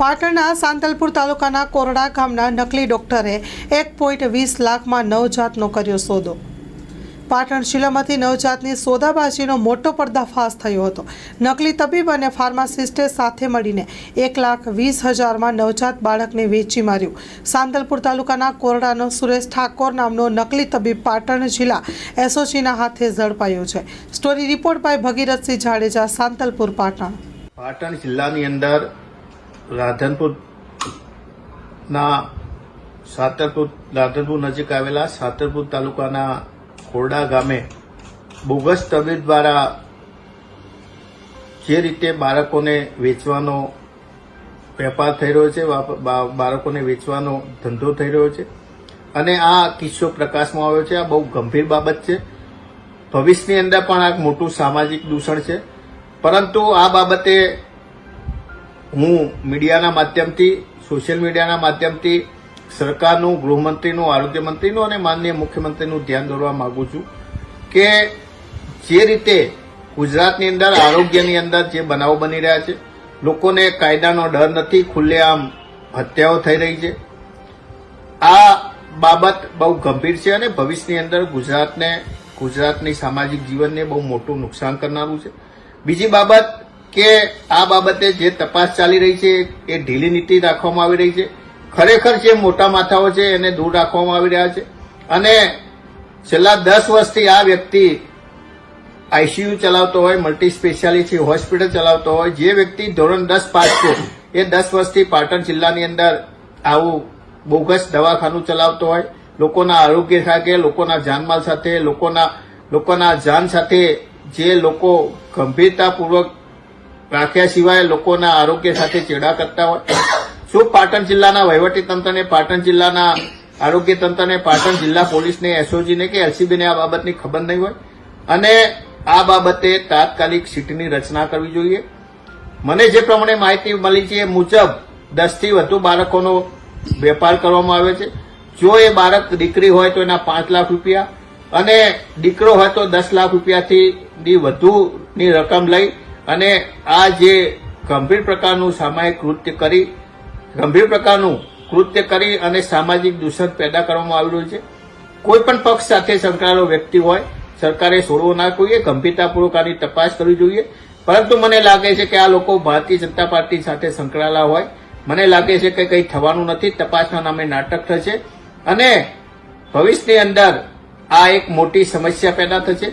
પાટણના સાંતલપુર તાલુકાના કોરડા ગામના નકલી ડોક્ટરે એક પોઈન્ટ વીસ લાખમાં નવજાતનો કર્યો સોદો. પાટણ જિલ્લામાંથી નવજાતની સોદાબાજીનો મોટો પર્દાફાશ થયો હતો. નકલી તબીબ અને ફાર્માસિસ્ટે સાથે મળીને એક લાખ વીસ હજારમાં નવજાત બાળકને વેચી માર્યું. સાંતલપુર તાલુકાના કોરડાનો સુરેશ ઠાકોર નામનો નકલી તબીબ પાટણ જિલ્લા એસઓજીના હાથે ઝડપાયો છે. Story report by Bhagirathsinh Jadeja, Santalpur, Patan. Patan જિલ્લાની અંદર રાધનપુર ના સાતરપુર, રાધનપુર નજીક આવેલા સાતરપુર તાલુકાના ખોરડા ગામે બોગસ તબીબ દ્વારા જે રીતે બાળકોને વેચવાનો વેપાર થઈ રહ્યો છે બાળકોને વેચવાનો ધંધો થઈ રહ્યો છે અને આ કિસ્સો પ્રકાશમાં આવ્યો છે. આ બહુ ગંભીર બાબત છે. ભવિષ્યની અંદર પણ આ મોટું સામાજિક દૂષણ છે. પરંતુ આ બાબતે હું મીડિયાના માધ્યમથી, સોશિયલ મીડિયાના માધ્યમથી, સરકારનું, ગૃહમંત્રીનું આરોગ્ય મંત્રીનું અને માનનીય મુખ્યમંત્રીનું ધ્યાન દોરવા માંગુ છું કે જે રીતે ગુજરાતની અંદર, આરોગ્યની અંદર જે બનાવો બની રહ્યા છે, લોકોને કાયદાનો ડર નથી ખુલ્લેઆમ હત્યાઓ થઈ રહી છે. આ બાબત બહુ ગંભીર છે અને ભવિષ્યની અંદર ગુજરાતને, ગુજરાતની સામાજિક જીવનને બહુ મોટું નુકસાન કરનારું છે. બીજી બાબત કે આ બાબતે જે તપાસ ચાલી રહી છે, એ ઢીલી નીતિ રાખવામાં આવી રહી છે. ખરેખર જે મોટા માથાઓ છે, એને દૂર રાખવામાં આવી રહ્યા છે. અને છેલ્લા દસ વર્ષથી આ વ્યક્તિ આઈસીયુ ચલાવતો હોય, મલ્ટી સ્પેશિયાલિટી હોસ્પિટલ ચલાવતો હોય, જે વ્યક્તિ ધોરણ દસ પાસ છે, એ દસ વર્ષથી પાટણ જિલ્લાની અંદર આવું બોગસ દવાખાનું ચલાવતો હોય, લોકોના આરોગ્ય સાથે લોકોના જાનમાલ સાથે, લોકોના લોકોના જાન સાથે જે લોકો ગંભીરતાપૂર્વક રાખ્યા સિવાય લોકોના આરોગ્ય સાથે ચેડા કરતા હોય. શું પાટણ જિલ્લાના વહીવટી તંત્રને પાટણ જિલ્લાના આરોગ્ય તંત્રને પાટણ જિલ્લા પોલીસને, એસઓજીને કે એલસીબીને આ બાબતની ખબર નહીં હોય? અને આ બાબતે તાત્કાલિક સીટની રચના કરવી જોઈએ. મને જે પ્રમાણે માહિતી મળી છે એ મુજબ દસથી વધુ બાળકોનો વેપાર કરવામાં આવે છે. જો એ બાળક દીકરી હોય તો એના પાંચ લાખ રૂપિયા અને દીકરો હોય તો દસ લાખ રૂપિયાથી વધુની રકમ લઈ અને આ જે ગંભીર પ્રકારનું સામાયિક કૃત્ય કરી, ગંભીર પ્રકારનું કૃત્ય કરી અને સામાજિક દૂષણ પેદા કરવામાં આવી રહ્યું છે કોઈ પણ પક્ષ સાથે સંકળાયેલો વ્યક્તિ હોય, સરકારે છોડવો ના જોઈએ, ગંભીરતાપૂર્વક આની તપાસ કરવી જોઈએ. પરંતુ મને લાગે છે કે આ લોકો ભારતીય જનતા પાર્ટી સાથે સંકળાયેલા હોય. મને લાગે છે કે કંઈ થવાનું નથી, તપાસના નામે નાટક થશે. અને ભવિષ્યની અંદર આ એક મોટી સમસ્યા પેદા થશે.